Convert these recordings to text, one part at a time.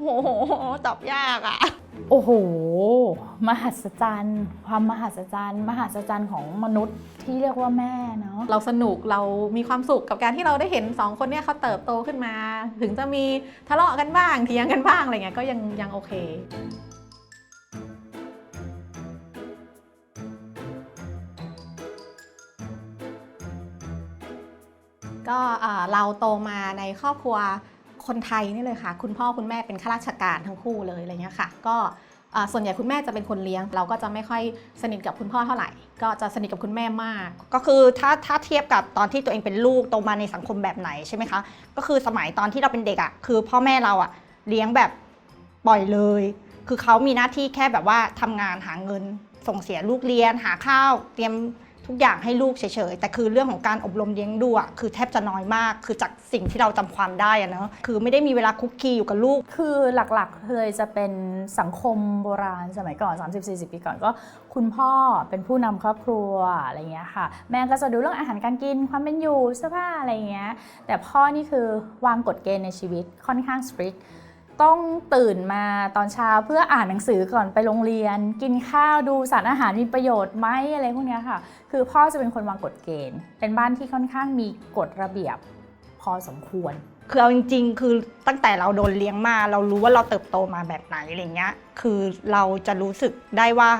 โอ้โห ตอบยากอะ โอ้โห มหัศจรรย์ ความมหัศจรรย์ มหัศจรรย์ของมนุษย์ที่เรียกว่าแม่เนาะ เราสนุกเรามีความสุขกับการที่เราได้เห็นสองคนเนี่ยเขาเติบโตขึ้นมา ถึงจะมีทะเลาะกันบ้างเถียงกันบ้างอะไรเงี้ยก็ยังยังโอเค ก็เอ่อเราโตมาในครอบครัว คนไทยนี่เลยค่ะ คุณพ่อคุณแม่เป็นข้าราชการทั้งคู่เลยอะไรเงี้ยค่ะ ก็ส่วนใหญ่คุณแม่จะเป็นคนเลี้ยง เราก็จะไม่ค่อยสนิทกับคุณพ่อเท่าไหร่ ก็จะสนิทกับคุณแม่มาก ก็คือถ้าถ้าเทียบกับตอนที่ตัวเองเป็นลูกโตมาในสังคมแบบไหนใช่ไหมคะก็คือสมัยตอนที่เราเป็นเด็กอะ่ะคือพ่อแม่เราอะ่ะเลี้ยงแบบปล่อยเลย คือเขามีหน้าที่แค่แบบว่าทำงานหาเงิน ส่งเสียลูกเรียนหาข้าว เตรียม ทุกอย่างให้ลูกเฉยๆ แต่คือเรื่องของการอบรมเลี้ยงดูอะคือแทบจะน้อยมาก คือจากสิ่งที่เราจำความได้อะเนอะคือไม่ได้มีเวลาคุกคีอยู่กับลูก คือหลักๆ เลยจะเป็นสังคมโบราณสมัยก่อน 30-40 ปีก่อนก็ คุณพ่อเป็นผู้นำครอบครัวอะไรเงี้ยค่ะ แม่ก็จะดูเรื่องอาหารการกินความเป็นอยู่เสื้อผ้าอะไรเงี้ย แต่พ่อนี่คือวางกฎเกณฑ์ในชีวิตค่อนข้างสตริก ต้องตื่นมาตอนเช้าเพื่ออ่านหนังสือก่อนไปโรงเรียน กินข้าวดูสารอาหารมีประโยชน์ไหมอะไรพวกนี้ค่ะ คือพ่อจะเป็นคนวางกฎเกณฑ์ เป็นบ้านที่ค่อนข้างมีกฎระเบียบพอสมควร คือเอาจริง ๆ คือตั้งแต่เราโดนเลี้ยงมา เรารู้ว่าเราเติบโตมาแบบไหนอะไรเงี้ย คือเราจะรู้สึกได้ว่า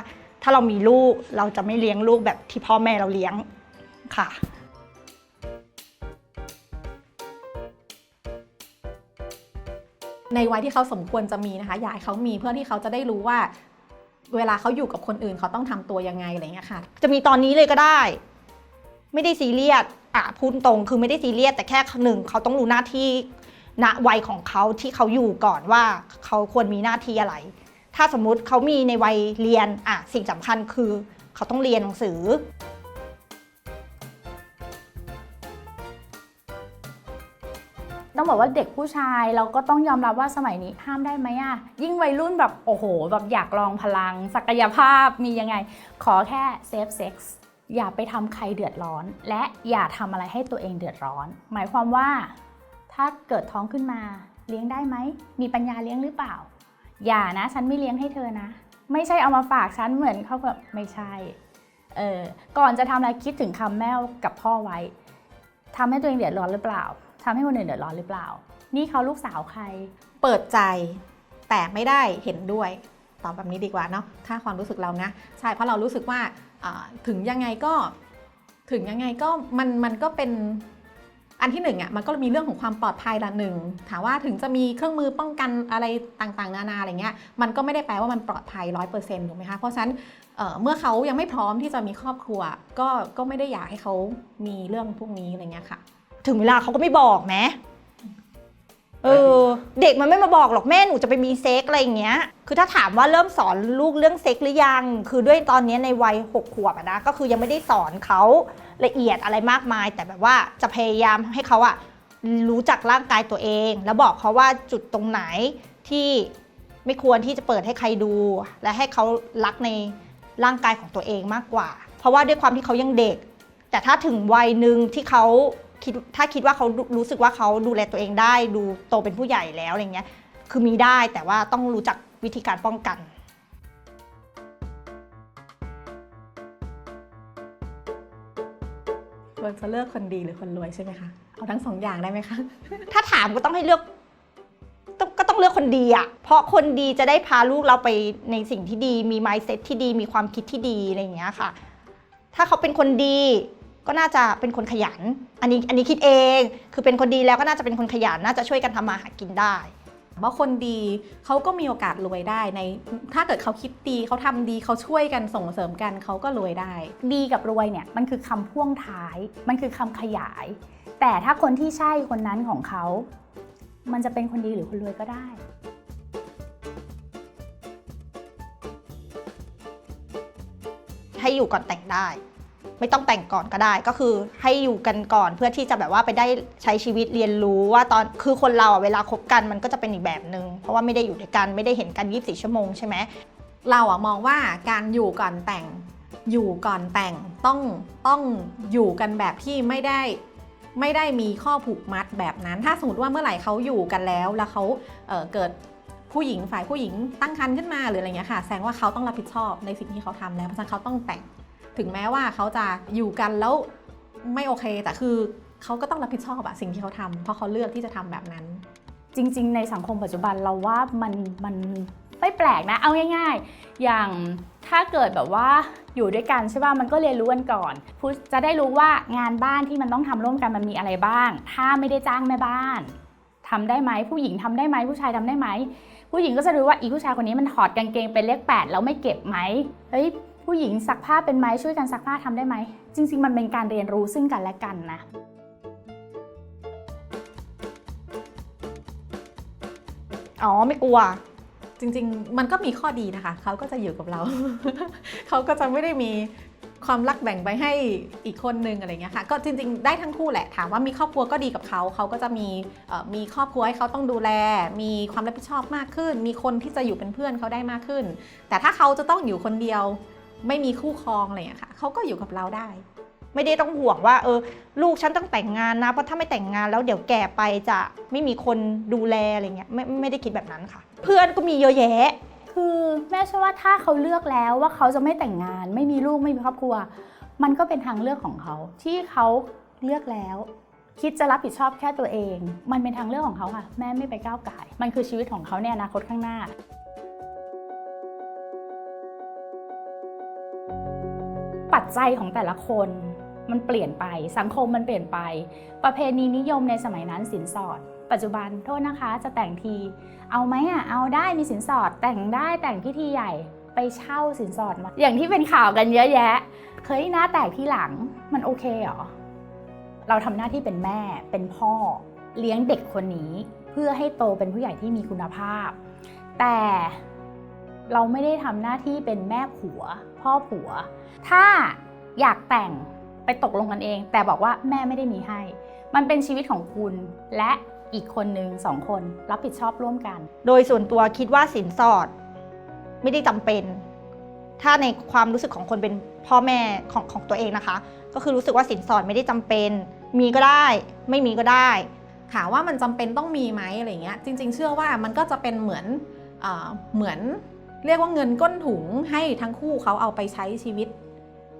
ถ้าเรามีลูกเราจะไม่เลี้ยงลูกแบบที่พ่อแม่เราเลี้ยงค่ะ ในวัยที่เขาสมควรจะมีนะคะ อยากให้เขามีเพื่อที่เขาจะได้รู้ว่า เวลาเขาอยู่กับคนอื่นเขาต้องทำตัวยังไงอะไรเงี้ยค่ะ จะมีตอนนี้เลยก็ได้ ไม่ได้ซีเรียสอะพูดตรงคือไม่ได้ซีเรียสแต่แค่หนึ่งเขาต้องรู้หน้าที่ณวัยของเขาที่เขาอยู่ก่อนว่าเขาควรมีหน้าที่อะไร ถ้าสมมุติเขามีในวัยเรียนอะสิ่งสำคัญคือ เขาต้องเรียนหนังสือ ต้องบอกว่าเด็กผู้ชายเราก็ต้องยอมรับว่าสมัยนี้ห้ามได้ไหมอะยิ่งวัยรุ่นแบบโอ้โห แบบอยากลองพลัง ศักยภาพมียังไง ขอแค่เซฟเซ็กซ์อย่าไปทำใครเดือดร้อน และอย่าทำอะไรให้ตัวเองเดือดร้อน หมายความว่า ถ้าเกิดท้องขึ้นมาเลี้ยงได้ไหม มีปัญญาเลี้ยงหรือเปล่า อย่านะฉันไม่เลี้ยงให้เธอนะ ไม่ใช่เอามาฝากฉันเหมือนเขาแบบไม่ใช่เออก่อนจะทำอะไรคิดถึงคำแม่กับพ่อไว้ทำให้ตัวเองเดือดร้อนหรือเปล่า ทำให้คนอื่นเดือดร้อนหรือเปล่า นี่เขาลูกสาวใคร เปิดใจ แต่ไม่ได้เห็นด้วย ตอบแบบนี้ดีกว่าเนาะถ้าความรู้สึกเรานะ ใช่เพราะเรารู้สึกว่าถึงยังไงก็ถึงยังไงก็มันมันก็เป็นอันที่หนึ่งอะมันก็มีเรื่องของความปลอดภัยละหนึ่งถามว่าถึงจะมีเครื่องมือป้องกันอะไรต่างๆ นานาอะไรเงี้ยมันก็ไม่ได้แปลว่ามันปลอดภัยร้อยเปอร์เซ็นต์ถูกไหมคะเพราะฉะนั้นเเมื่อเขายังไม่พร้อมที่จะมีครอบครัว ก็ก็ไม่ได้อยากให้เขามีเรื่องพวกนี้อะไรเงี้ยค่ะ ถึงเวลาเขาก็ไม่บอกไหมเออเด็กมันไม่มาบอกหรอกแม่หนูจะไปมีเซ็กอะไรอย่างเงี้ย คือถ้าถามว่าเริ่มสอนลูกเรื่องเซ็กหรือยัง คือด้วยตอนนี้ในวัยหกขวบอะนะก็คือยังไม่ได้สอนเขาละเอียดอะไรมากมาย แต่แบบว่าจะพยายามให้เขาอะรู้จักร่างกายตัวเอง แล้วบอกเขาว่าจุดตรงไหนที่ไม่ควรที่จะเปิดให้ใครดู และให้เขารักในร่างกายของตัวเองมากกว่า เพราะว่าด้วยความที่เขายังเด็ก แต่ถ้าถึงวัยหนึ่งที่เขา คิดถ้าคิดว่าเขารู้สึกว่าเขาดูแลตัวเองได้ ดูโตเป็นผู้ใหญ่แล้วอะไรเงี้ยคือมีได้แต่ว่าต้องรู้จักวิธีการป้องกันควรจะเลือกคนดีหรือคนรวยใช่ไหมคะ เอาทั้งสองอย่างได้ไหมคะ ถ้าถามก็ต้องให้เลือกต้องก็ต้องเลือกคนดีอะเพราะคนดีจะได้พาลูกเราไปในสิ่งที่ดี มี mindset ที่ดี มีความคิดที่ดีอะไรอย่างเงี้ยค่ะ ถ้าเขาเป็นคนดี ก็น่าจะเป็นคนขยัน อันนี้อันนี้คิดเอง คือเป็นคนดีแล้วก็น่าจะเป็นคนขยัน น่าจะช่วยกันทำมาหากินได้ว่าคนดีเขาก็มีโอกาสรวยได้ใน ถ้าเกิดเขาคิดดีเขาทำดีเขาช่วยกันส่งเสริมกันเขาก็รวยได้ ดีกับรวยเนี่ยมันคือคำพ่วงท้าย มันคือคำขยาย แต่ถ้าคนที่ใช่คนนั้นของเขา มันจะเป็นคนดีหรือคนรวยก็ได้ให้อยู่ก่อนแต่งได้ ไม่ต้องแต่งก่อนก็ได้ ก็คือให้อยู่กันก่อนเพื่อที่จะแบบว่าไปได้ใช้ชีวิตเรียนรู้ว่าตอนคือคนเราอะเวลาคบกันมันก็จะเป็นอีกแบบหนึ่งเพราะว่าไม่ได้อยู่ด้วยกันไม่ได้เห็นกัน 24 ชั่วโมงใช่ไหมเราอะมองว่าการอยู่ก่อนแต่ง อยู่ก่อนแต่งต้องต้องอยู่กันแบบที่ไม่ได้ไม่ได้มีข้อผูกมัดแบบนั้น ถ้าสมมติว่าเมื่อไหร่เขาอยู่กันแล้วแล้วเขาเเกิดผู้หญิงฝ่ายผู้หญิงตั้งครรภ์ขึ้นมาหรืออะไรเงี้ยค่ะ แสดงว่าเขาต้องรับผิดชอบในสิ่งที่เขาทำแล้วเพราะฉะนั้นเขาต้องแต่ง ถึงแม้ว่าเขาจะอยู่กันแล้วไม่โอเค แต่คือเขาก็ต้องรับผิดชอบอะสิ่งที่เขาทำเพราะเขาเลือกที่จะทำแบบนั้น จริง ๆ ในสังคมปัจจุบันเราว่ามันมันไม่แปลกนะ เอาง่าย ๆ อย่างถ้าเกิดแบบว่าอยู่ด้วยกันใช่ป่ะมันก็เรียนรู้กันก่อนจะได้รู้ว่างานบ้านที่มันต้องทำร่วมกันมันมีอะไรบ้าง ถ้าไม่ได้จ้างแม่บ้านทำได้ไหมผู้หญิงทำได้ไหมผู้ชายทำได้ไหมผู้หญิงก็จะรู้ว่าอีผู้ชายคนนี้มันถอดกางเกงเป็นเลขแปดแล้วไม่เก็บไหมเฮ้ย ผู้หญิงซักผ้าเป็นไหมช่วยกันซักผ้าทำได้ไหม จริง ๆ มันเป็นการเรียนรู้ซึ่งกันและกันนะอ๋อไม่กลัว จริง ๆ มันก็มีข้อดีนะคะ เขาก็จะอยู่กับเรา เขาก็จะไม่ได้มีความรักแบ่งไปให้อีกคนนึงอะไรเงี้ยค่ะ ก็จริง ๆ ได้ทั้งคู่แหละ ถามว่ามีครอบครัวก็ดีกับเขา เขาก็จะมีมีครอบครัวให้เขาต้องดูแล มีความรับผิดชอบมากขึ้น มีคนที่จะอยู่เป็นเพื่อนเขาได้มากขึ้น แต่ถ้าเขาจะต้องอยู่คนเดียว ไม่มีคู่ครองอะไรเงี้ยค่ะเขาก็อยู่กับเราได้ ไม่ได้ต้องห่วงว่า เออ ลูกฉันต้องแต่งงานนะเพราะถ้าไม่แต่งงานแล้วเดี๋ยวแก่ไปจะไม่มีคนดูแลอะไรเงี้ยไม่ไม่ได้คิดแบบนั้นค่ะ เพื่อนก็มีเยอะแยะ คือแม่เชื่อว่าถ้าเขาเลือกแล้วว่าเขาจะไม่แต่งงาน ไม่มีลูกไม่มีครอบครัว มันก็เป็นทางเลือกของเขา ที่เขาเลือกแล้ว คิดจะรับผิดชอบแค่ตัวเอง มันเป็นทางเลือกของเขาค่ะ แม่ไม่ไปก้าวไก่าย มันคือชีวิตของเขาในอนาคตข้างหน้า ปัจจัยของแต่ละคนมันเปลี่ยนไป สังคมมันเปลี่ยนไป ประเพณีนิยมในสมัยนั้นสินสอด ปัจจุบันโทษนะคะ จะแต่งที เอาไหมอะเอาได้มีสินสอด แต่งได้แต่งพิธีใหญ่ไปเช่าสินสอดมาอย่างที่เป็นข่าวกันเยอะแยะเคยหน้าแตกที่หลังมันโอเคเหรอเราทำหน้าที่เป็นแม่เป็นพ่อ เลี้ยงเด็กคนนี้ เพื่อให้โตเป็นผู้ใหญ่ที่มีคุณภาพ แต่ เราไม่ได้ทำหน้าที่เป็นแม่ผัว พ่อผัว ถ้าอยากแต่งไปตกลงกันเอง แต่บอกว่าแม่ไม่ได้มีให้ มันเป็นชีวิตของคุณและอีกคนนึงสองคนรับผิดชอบร่วมกัน โดยส่วนตัวคิดว่าสินสอด ไม่ได้จำเป็น ถ้าในความรู้สึกของคนเป็นพ่อแม่ของของตัวเองนะคะ ก็คือรู้สึกว่าสินสอดไม่ได้จำเป็น มีก็ได้ ไม่มีก็ได้ ถามว่ามันจำเป็นต้องมีไหมอะไรเงี้ยจริง ๆ เชื่อว่ามันก็จะเป็นเหมือนเออเหมือน เรียกว่าเงินก้นถุงให้ทั้งคู่เขาเอาไปใช้ชีวิต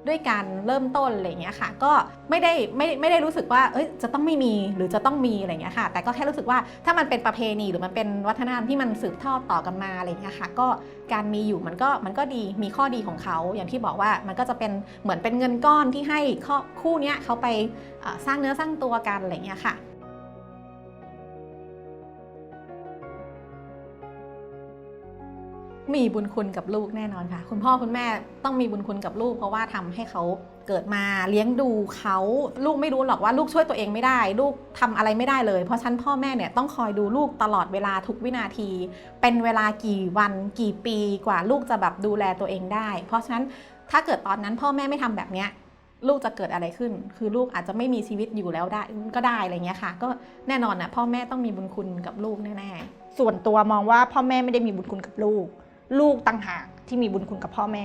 ด้วยการเริ่มต้นอะไรเงี้ยค่ะ ก็ไม่ได้ไม่ไม่ได้รู้สึกว่าเอ้ยจะต้องไม่มีหรือจะต้องมีอะไรเงี้ยค่ะ แต่ก็แค่รู้สึกว่าถ้ามันเป็นประเพณีหรือมันเป็นวัฒนธรรมที่มันสืบทอดต่อกันมาอะไรเงี้ยค่ะ ก็การมีอยู่มันก็มันก็ดีมีข้อดีของเขาอย่างที่บอกว่ามันก็จะเป็นเหมือนเป็นเงินก้อนที่ให้คู่เนี้ยเขาไปสร้างเนื้อสร้างตัวกันอะไรเงี้ยค่ะ มีบุญคุณกับลูกแน่นอนค่ะ คุณพ่อคุณแม่ต้องมีบุญคุณกับลูก เพราะว่าทำให้เขาเกิดมาเลี้ยงดูเขาลูกไม่รู้หรอกว่าลูกช่วยตัวเองไม่ได้ ลูกทำอะไรไม่ได้เลย เพราะฉะนันพ่อแม่เนี่ยต้องคอยดูลูกตลอดเวลาทุกวินาที เป็นเวลากี่วันกี่ปีกว่าลูกจะแบบดูแลตัวเองได้ เพราะฉะนั้นถ้าเกิดตอนนั้นพ่อแม่ไม่ทำแบบเนี้ยลูกจะเกิดอะไรขึ้น คือลูกอาจจะไม่มีชีวิตอยู่แล้วได้ก็ได้อะไรเงี้ยค่ะ ก็แน่นอนนะพ่อแม่ต้องมีบุญคุณกับลูกแน่ๆส่วนตัวมองว่าพ่อแม่ไม่ได้มีบุญคุณกับลูก ลูกต่างหากที่มีบุญคุณกับพ่อแม่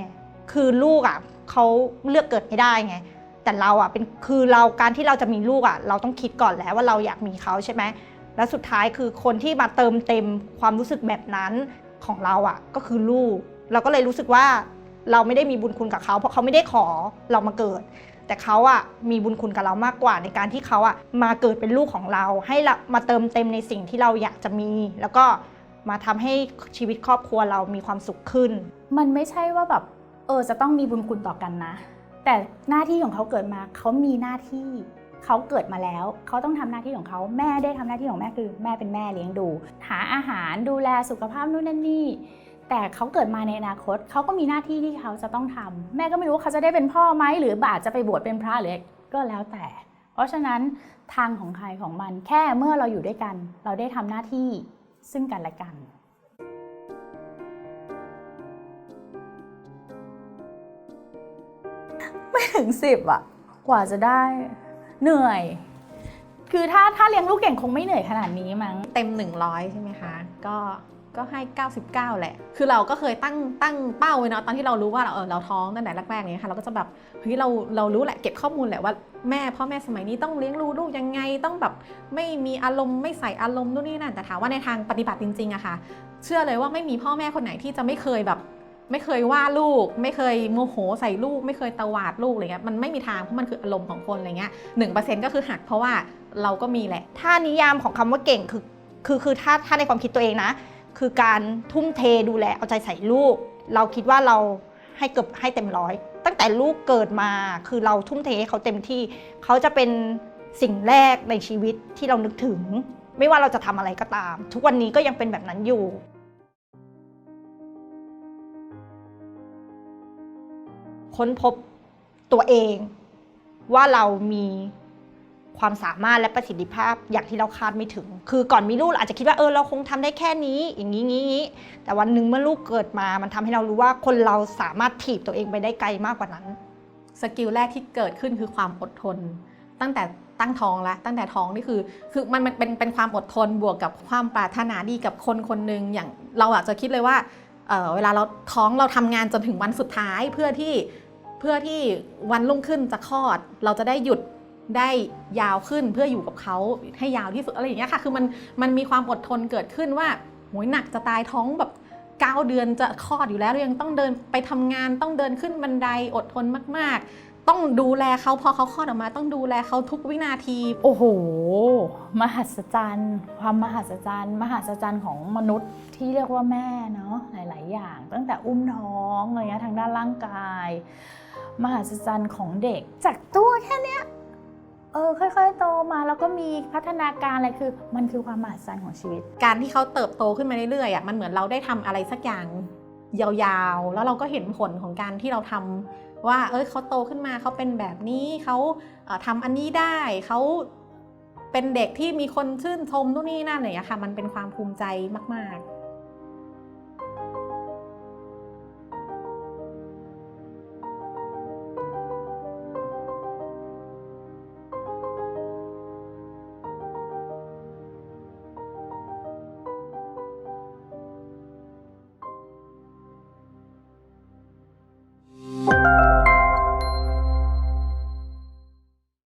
คือลูกอะเขาเลือกเกิดไม่ได้ไง แต่เราอะเป็นคือเราการที่เราจะมีลูกอะ เราต้องคิดก่อนแล้วว่าเราอยากมีเขาใช่ไหมแล้วสุดท้ายคือคนที่มาเติมเต็มความรู้สึกแบบนั้นของเราอะ ก็คือลูก เราก็เลยรู้สึกว่าเราไม่ได้มีบุญคุณกับเขา เพราะเขาไม่ได้ขอเรามาเกิด แต่เขาอะมีบุญคุณกับเรามากกว่า ในการที่เขาอะมาเกิดเป็นลูกของเรา ให้มาเติมเต็มในสิ่งที่เราอยากจะมี แล้วก็ มาทำให้ชีวิตครอบครัวเรามีความสุขขึ้น มันไม่ใช่ว่าแบบเออจะต้องมีบุญคุณต่อกันนะ แต่หน้าที่ของเขาเกิดมาเขามีหน้าที่เขาเกิดมาแล้วเขาต้องทำหน้าที่ของเขาแม่ได้ทำหน้าที่ของแม่คือ แม่เป็นแม่เลี้ยงดู หาอาหารดูแลสุขภาพนู่นนั่นนี่ แต่เขาเกิดมาในอนาคตเขาก็มีหน้าที่ที่เขาจะต้องทำแม่ก็ไม่รู้ว่าเขาจะได้เป็นพ่อไหมหรือบาทจะไปบวชเป็นพระหรือก็แล้วแต่ เพราะฉะนั้นทางของใครของมันแค่เมื่อเราอยู่ด้วยกัน เราได้ทำหน้าที่ ซึ่งกันและกันไม่ถึงสิบอะกว่าจะได้เหนื่อย คือถ้าถ้าเลี้ยงลูกเก่งคงไม่เหนื่อยขนาดนี้มั้ง เต็ม 100 ใช่ไหมคะ ก็ ก็ให้ 99 แหละ คือเราก็เคยตั้งตั้งเป้าไว้เนาะตอนที่เรารู้ว่าเราเออเราท้องตั้งแต่แรกๆเนี่ยค่ะเราก็จะแบบเฮ้ยเราเรารู้แหละเก็บข้อมูลแหละว่าแม่พ่อแม่สมัยนี้ต้องเลี้ยงลูกลูกยังไงต้องแบบไม่มีอารมณ์ไม่ใส่อารมณ์นู่นนี่นั่นแต่ถามว่าในทางปฏิบัติจริงๆอะค่ะ เชื่อเลยว่าไม่มีพ่อแม่คนไหนที่จะไม่เคยแบบ ไม่เคยว่าลูก ไม่เคยโมโหใส่ลูก ไม่เคยตวาดลูกอะไรเงี้ยมันไม่มีทางเพราะมันคืออารมณ์ของคนอะไรเงี้ยหนึ่งเปอร์เซ็นต์ก็คือหักเพราะว่าเราก็มีแหละ ถ้านิยามของคำว่าเก่งคือคือคือถ้าถ้าในความคิดตัวเองนะ คือการทุ่มเทดูแลเอาใจใส่ลูก เราคิดว่าเราให้เกือบให้เต็มร้อย ตั้งแต่ลูกเกิดมาคือเราทุ่มเทให้เขาเต็มที่เขาจะเป็นสิ่งแรกในชีวิตที่เรานึกถึง ไม่ว่าเราจะทำอะไรก็ตาม ทุกวันนี้ก็ยังเป็นแบบนั้นอยู่ค้นพบตัวเองว่าเรามี ความสามารถและประสิทธิภาพอย่างที่เราคาดไม่ถึง คือก่อนมีลูกอาจจะคิดว่าเออเราคงทำได้แค่นี้อย่างนี้งี้งี้ แต่วันหนึ่งเมื่อลูกเกิดมา มันทำให้เรารู้ว่าคนเราสามารถถีบตัวเองไปได้ไกลมากกว่านั้น สกิลแรกที่เกิดขึ้นคือความอดทน ตั้งแต่ตั้งท้องแล้วตั้งแต่ท้องนี่คือ คือมันเป็นเป็นความอดทนบวกกับความปรารถนาดีกับคนคนหนึ่งอย่างเราอาจจะคิดเลยว่าเออเวลาเราท้องเราทำงานจนถึงวันสุดท้ายเพื่อที่เพื่อที่วันรุ่งขึ้นจะคลอด เราจะได้หยุด ได้ยาวขึ้นเพื่ออยู่กับเขาให้ยาวที่สุดอะไรอย่างเงี้ยค่ะ คือมันมันมีความอดทนเกิดขึ้นว่าโหยหนักจะตายท้องแบบ9เดือนจะคลอดอยู่แล้วยังต้องเดินไปทำงานต้องเดินขึ้นบันไดอดทนมาก ๆ ต้องดูแลเขาพอเขาคลอดออกมา ต้องดูแลเขาทุกวินาที โอ้โห มหัศจรรย์ ความมหัศจรรย์ มหัศจรรย์ของมนุษย์ที่เรียกว่าแม่เนาะหลาย ๆ อย่าง ตั้งแต่อุ้มท้องอะไรเงี้ยทางด้านร่างกาย มหัศจรรย์ของเด็กจากตัวแค่เนี้ย เออค่อยๆโตมาแล้วก็มีพัฒนาการอะไรคือ มันคือความมหัศจรรย์ของชีวิต การที่เขาเติบโตขึ้นมาเรื่อยๆอะมันเหมือนเราได้ทำอะไรสักอย่างยาวๆ แล้วเราก็เห็นผลของการที่เราทำว่า เอ้ยเขาโตขึ้นมาเขาเป็นแบบนี้เขาเอ่อทำอันนี้ได้เขาเป็นเด็กที่มีคนชื่นชมนู่นนี่นั่นอะไรอย่างเงี้ยค่ะ มันเป็นความภูมิใจมาก ๆ